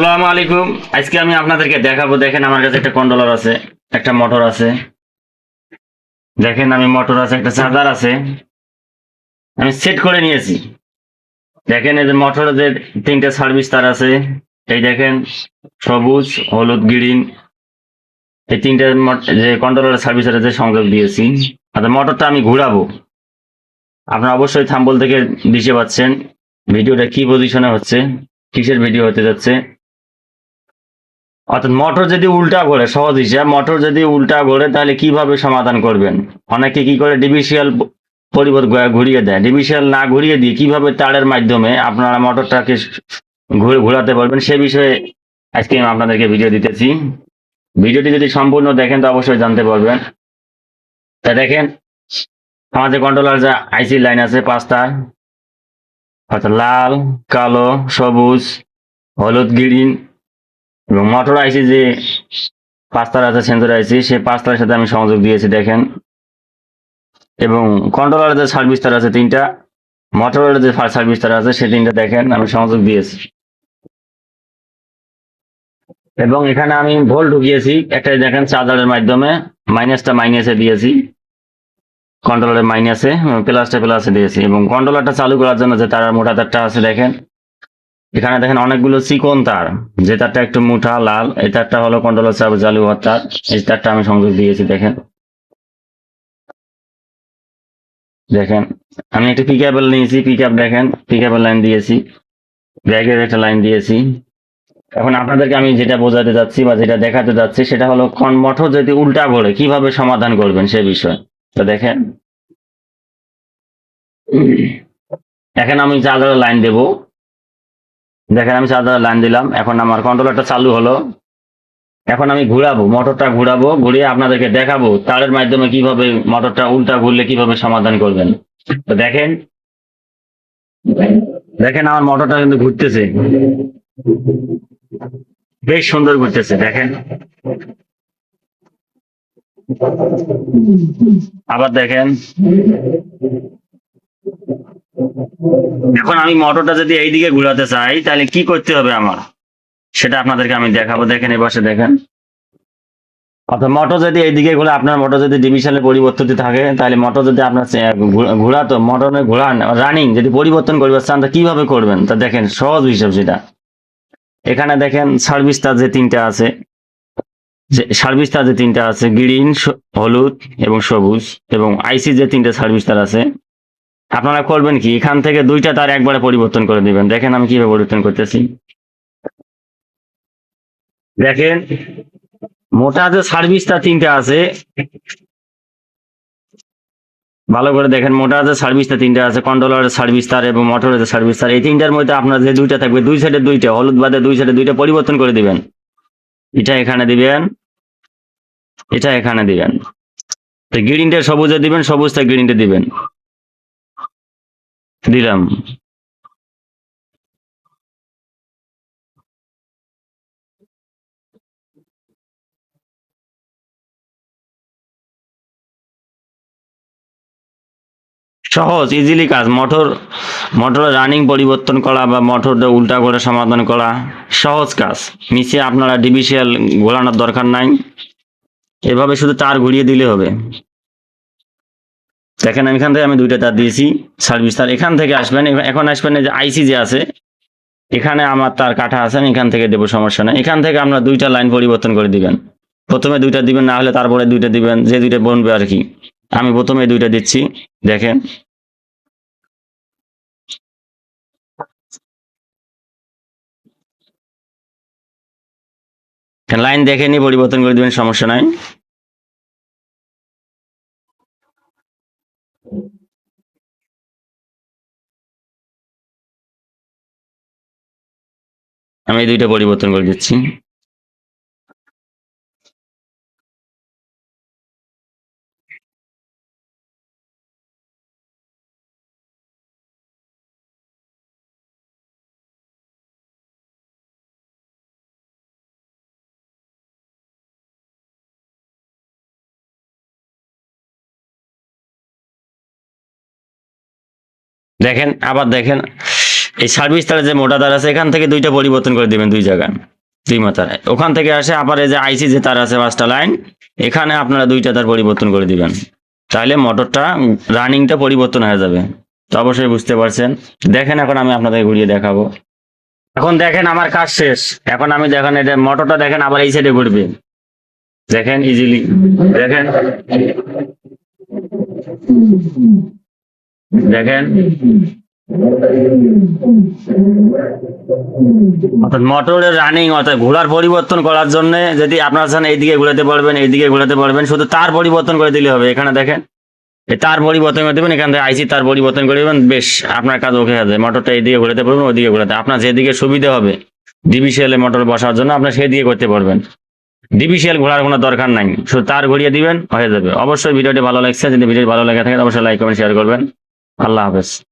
আসসালামু আলাইকুম। আজকে আমি আপনাদেরকে দেখাবো, দেখেন আমার কাছে একটা কন্ট্রোলার আছে, একটা মোটর আছে। দেখেন আমি মোটর আছে, একটা চার্জার আছে। আমি সেট করে নিয়েছি। দেখেন যে মোটরের যে তিনটে সার্ভিস তার আছে। এই দেখেন, সবুজ, হলুদ গ্রিন এই তিনটে যে কন্ট্রোলারের সার্ভিস আছে সংযোগ দিয়েছি। আচ্ছা মোটরটা আমি ঘুরাবো। আপনারা অবশ্যই থাম্বল থেকে দিতে পাচ্ছেন, ভিডিওটা কি পজিশনে হচ্ছে, কিসের ভিডিও হতে যাচ্ছে। অর্থাৎ মোটর যদি উল্টা ঘোরে সহজ হিসাব মোটর যদি উল্টা ঘোরে তাহলে কীভাবে সমাধান করবেন? অনেকে কি করে ডিভিসিয়াল পরিবর্তন ঘুরিয়ে দেয়। ডিভিসিয়াল না ঘুরিয়ে দিয়ে কীভাবে তারের মাধ্যমে আপনারা মোটরটাকে ঘুরে, ঘোরাতে পারবেন, সে বিষয়ে আজকে আমি আপনাদেরকে ভিডিও দিতেছি। ভিডিওটি যদি সম্পূর্ণ দেখেন, তো অবশ্যই জানতে পারবেন। তা দেখেন, আমাদের কন্ট্রোলার যা আইসি লাইন আছে, পাঁচটা। অর্থাৎ লাল, কালো, সবুজ, হলুদ গ্রিন এবং মোটর আইসি যে পাঁচতার আছে সেন্সর আইসি, সেই পাঁচতার সাথে আমি সংযোগ দিয়েছি, দেখেন। এবং কন্ট্রোলারের যে সার্ভিস তার আছে তিনটা মোটরের যে সার্ভিস তার আছে, সে তিনটা দেখেন, আমি সংযোগ দিয়েছি। এবং এখানে আমি ভোল ঢুকিয়েছি একটা দেখেন চার্জারের মাধ্যমে মাইনাসটা মাইনাসে দিয়েছি। কন্ট্রোলারের মাইনাসে প্লাসটা প্লাসে দিয়েছি। এবং কন্ট্রোলারটা চালু করার জন্য যে তার মোটা তারটা আছে, দেখেন। এখানে দেখেন অনেকগুলো চিকন তার। যে তারটা একটু মুঠা লাল, এই তারটা হলো কন্ট্রোলার চাপ চালু হওয়ার তার এই তারটা আমি সংযোগ দিয়েছি, দেখেন। দেখেন, আমি একটা পিক আপেল নিয়েছি পিক আপ দেখেন পিক আপেল লাইন দিয়েছি, ব্যাগের একটা লাইন দিয়েছি। এখন আপনাদেরকে আমি যেটা বোঝাতে যাচ্ছি বা যেটা দেখাতে যাচ্ছি, সেটা হলো মোটর যদি উল্টা ঘোরে কীভাবে সমাধান করবেন সে বিষয়? তো দেখেন এখন আমি চার্জারের লাইন দেব। দেখেন, আমি চার্জারের লাইন দিলাম। এখন আমার কন্ট্রোলারটা চালু হলো। এখন আমি ঘুরাবো মোটরটা ঘুরাবো, ঘুরিয়ে আপনাদেরকে দেখাবো তারের মাধ্যমে কীভাবে মোটরটা উল্টা ঘুরলে কীভাবে সমাধান করবেন। তো দেখেন দেখেন আমার মোটরটা কিন্তু ঘুরতেছে। বেশ সুন্দর ঘুরতেছে, দেখেন। আবার দেখেন। এখন আমি মোটরটা যদি এইদিকে ঘুরাতে চাই, তাহলে কি করতে হবে আমার? সেটা আপনাদেরকে আমি দেখাবো। দেখেন, এই পাশে দেখেন। অর্থাৎ মোটর যদি এইদিকে ঘুরে, আপনার মোটর যদি ডিভিশনে পরিবর্তিত থাকে, তাহলে মোটর যদি আপনার ঘোরাতো মোটরে ঘোরান রানিং যদি পরিবর্তন করবে চান তা কীভাবে করবেন? তা দেখেন, সহজ হিসাব সেটা। এখানে দেখেন সার্ভিস তার যে তিনটা আছে সার্ভিস তার যে তিনটা আছে গ্রিন হলুদ এবং সবুজ এবং আইসি যে তিনটা সার্ভিস তার আছে আপনারা করবেন কি? এখান থেকে দুইটা তার একবারে পরিবর্তন করে দিবেন। দেখেন আমি কীভাবে পরিবর্তন করতেছি। দেখেন, মোটা যে সার্ভিস তার তিনটা আছে, ভালো করে দেখেন, মোটা যে সার্ভিস তার তিনটা আছে কন্ট্রোলারের সার্ভিস তার এবং মোটরের যে সার্ভিস তার, এই তিনটার মধ্যে আপনার যে দুইটা থাকবে, দুই সাইডে দুইটা, হলুদ বাদে দুই সাইডে দুইটা পরিবর্তন করে দিবেন। এটা এখানে দিবেন, এটা এখানে দিবেন। তো গ্রিনটা সবুজে দিবেন, সবুজটা গ্রিনটা দিবেন। দিলাম। সহজ ইজিলি কাজ। মোটর মোটরের রানিং পরিবর্তন করা বা মোটরটা উল্টা করে সমাধান করা সহজ কাজ। নিচে আপনারা ডিভিসিয়াল ঘোরানোর দরকার নাই। এভাবে শুধু তার ঘুরিয়ে দিলে হবে। দেখেন আমি এখান থেকে আমি দুইটা তার দিয়েছি সার্ভিস তার এখান থেকে আসবেন এখন আসবেন যে আইসি যে আছে, এখানে আমার তার কাটা আছে, আমি এখান থেকে দেবো, সমস্যা নেই। এখান থেকে আপনারা দুইটা লাইন পরিবর্তন করে দিবেন। প্রথমে দুইটা দিবেন, না হলে তারপরে দুইটা দিবেন, যে দুইটা বনবে আর কি। আমি প্রথমে দুইটা দিচ্ছি, দেখেন। লাইন দেখে নিয়ে পরিবর্তন করে দিবেন, সমস্যা নাই। আমি এই দুইটা পরিবর্তন করে দিচ্ছি। দেখেন আবার দেখেন। এই সার্ভিস তার যে মোটা তার আছে, এখান থেকে দুইটা পরিবর্তন করে দিবেন দুই জায়গায়, দুই মাথার ওখান থেকে আসে আবার এই যে আইসি যে তার আছে পাঁচটা লাইন এখানে আপনারা দুইটা তার পরিবর্তন করে দিবেন। তাহলে মোটরটা রানিংটা পরিবর্তন হয়ে যাবে। তো অবশ্যই বুঝতে পারছেন। দেখেন এখন আমি আপনাদের ঘুরিয়ে দেখাবো। এখন দেখেন আমার কাজ শেষ। এখন আমি দেখেন এটা মোটরটা দেখেন আবার এই সাইডে ঘুরবে। দেখেন ইজিলি দেখেন। দেখেন। অর্থাৎ মোটরের রানিং অর্থাৎ ঘোড়ার পরিবর্তন করার জন্য যদি আপনার চান এইদিকে ঘোরাতে পারবেন, এইদিকে ঘোরাতে পারবেন, শুধু তার পরিবর্তন করে দিলে হবে। এখানে দেখেন তার পরিবর্তন করে দেবেন, এখান থেকে আইসি তার পরিবর্তন করে দেবেন, বেশ, আপনার কাজ ওকে আছে। মোটরটা এইদিকে ঘোরাতে পারবেন, ওইদিকে ঘোরাতে আপনার যেদিকে সুবিধা হবে ডিবিসিএল মোটর বসার জন্য আপনার সেই দিকে করতে পারবেন। ডিবিসিএল ঘোরার কোনো দরকার নাই। শুধু তার ঘুরিয়ে দিবেন, হয়ে যাবে। অবশ্যই ভিডিওটি ভালো লাগছে, যদি ভিডিও ভালো লেগে থাকে, অবশ্যই লাইক কমেন্ট শেয়ার করবেন। আল্লাহ হাফেজ।